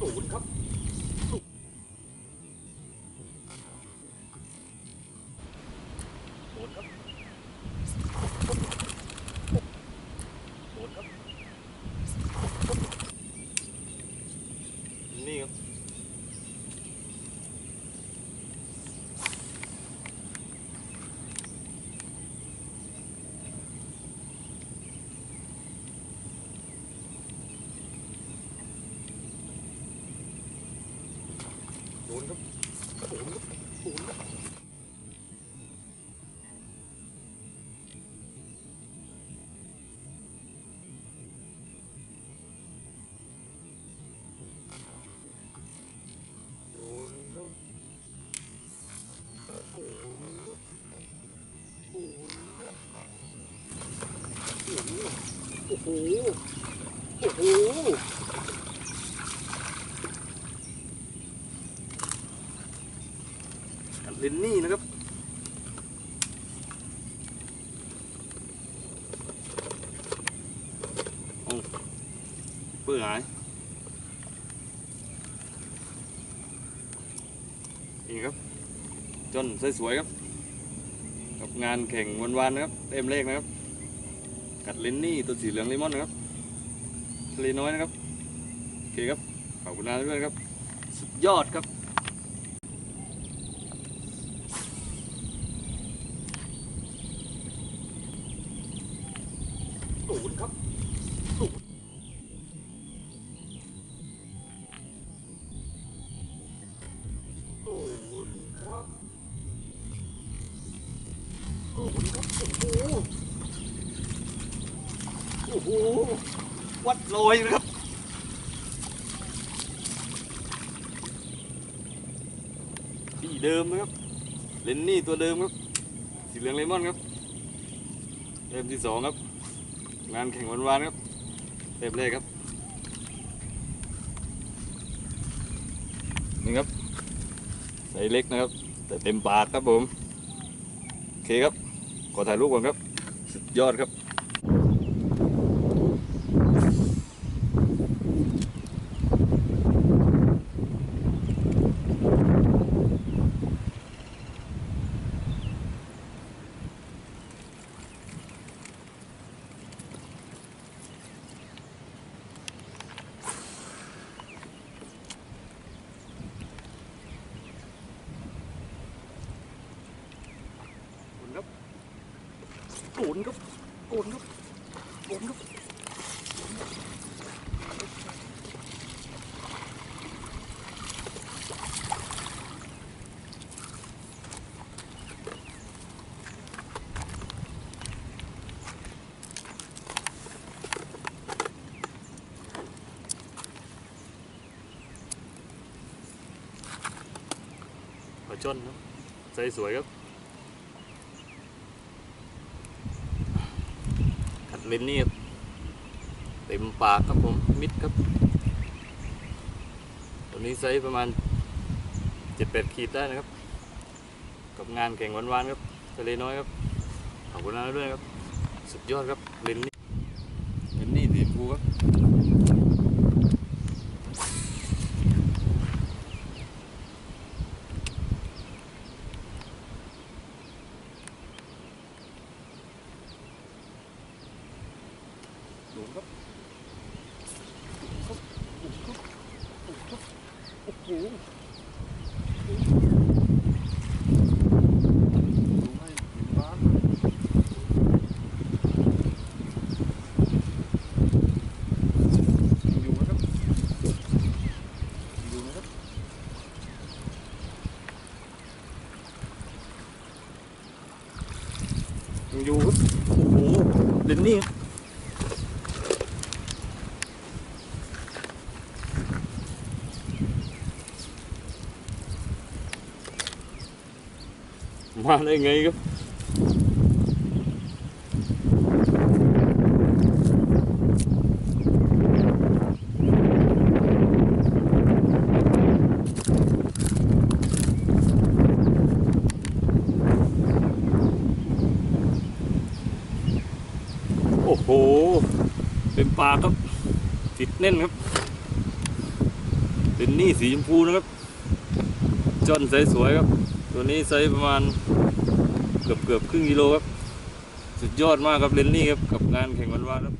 ศูนย์ครับศูนย์ครับศูนย์ครับนี่ครับ ศูนย์ครับศูนย์ครับศูนย์ครับศูนย์ครับศูนย์ครับศูนย์ครับโอ้โหโอ้โห กับ เลนนี่นะครับโอ้เปื่อยหายนี่ครับ จนสวยๆครับ กับงานแข่งวันๆนะครับ เต็มเลขนะครับ กัดเลนนี่ตัวสีเหลืองเลมอนนะครับทะเลน้อยนะครับ โอเคครับ ขอบคุณนาด้วยนะครับ สุดยอดครับ ศูนย์ครับศูนย์ศูนย์ครับศูนย์ครับโอ้โหโอ้โหวัดลอยนะครับที่เดิมนะครับเลนนี่ตัวเดิมครับสีเหลืองเลมอนครับเริ่มที่สองครับ งานแข่งวันวานครับเต็มเลยครับนี่ครับใส่เล็กนะครับ แต่เต็มปากครับผมโอเคครับขอถ่ายรูปก่อนครับสุดยอดครับ ศูนย์ครับศูนย์ครั บศูนย์ครับปลาช่อนครับใส่สวยครับกัดลิ้นนี่ครับเต็มปากครับผมมิดครับ ตัวนี้ไซส์ประมาณเจ็ดแปดขีดได้นะครับ กับงานแข่งวันๆครับทะเลน้อยครับขอบคุณนะด้วยครับ สุดยอดครับลิ้นนี่ลิ้นนี่สีชมพูครับ หลุมครับหลุมครับหลุมครับหลุมครับโอ้โหดูให้เห็นบ้านอยู่นะครับอยู่นะครับยังอยู่ครับโอ้โหเดนนี่ครับ มาได้ไงครับโอ้โห เป็นปลาครับ ติดแน่นครับเลนนี่สีชมพูนะครับจนสวยๆครับ ตัวนี้ไซส์ประมาณเกือบเกือบครึ่งกิโลครับ สุดยอดมากครับเลนนี่ครับกับงานแข่งวันวานครับ